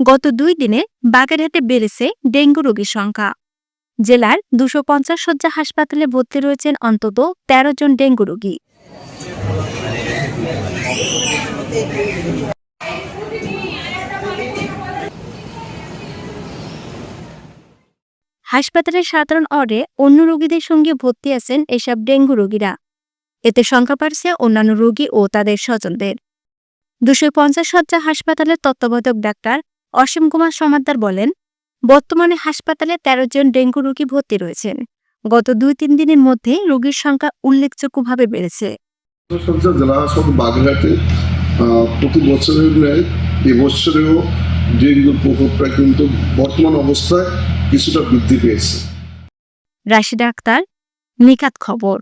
গত দুই দিনে বাগেরহাটে বেড়েছে ডেঙ্গু রোগীর সংখ্যা। জেলার দুশো পঞ্চাশ শয্যা হাসপাতালে ভর্তি রয়েছেন অন্তত তেরো জন ডেঙ্গু রোগী। হাসপাতালের সাধারণ অর্ডে অন্য রোগীদের সঙ্গে ভর্তি আছেন এসব ডেঙ্গু রোগীরা। এতে সংখ্যা বাড়ছে অন্যান্য রোগী ও তাদের স্বজনদের। দুশো পঞ্চাশ শয্যা হাসপাতালের তত্ত্বাবধায়ক ডাক্তার অসীম কুমার সমাদ্দার বলেন বর্তমানে হাসপাতালে তেরো জন ডেঙ্গু রোগী ভর্তি রয়েছেন। গত দুই তিন দিনের মধ্যে রোগীর সংখ্যা উল্লেখযোগ্যভাবে বেড়েছে। জেলা হাসপাতাল বাগেরহাটে প্রতি বছরের ন্যায় এবছরেও ডেঙ্গুর প্রকোপটা কিন্তু বর্তমান অবস্থায় কিছুটা বৃদ্ধি পেয়েছে। রাশিদা আক্তার নিকাত খবর।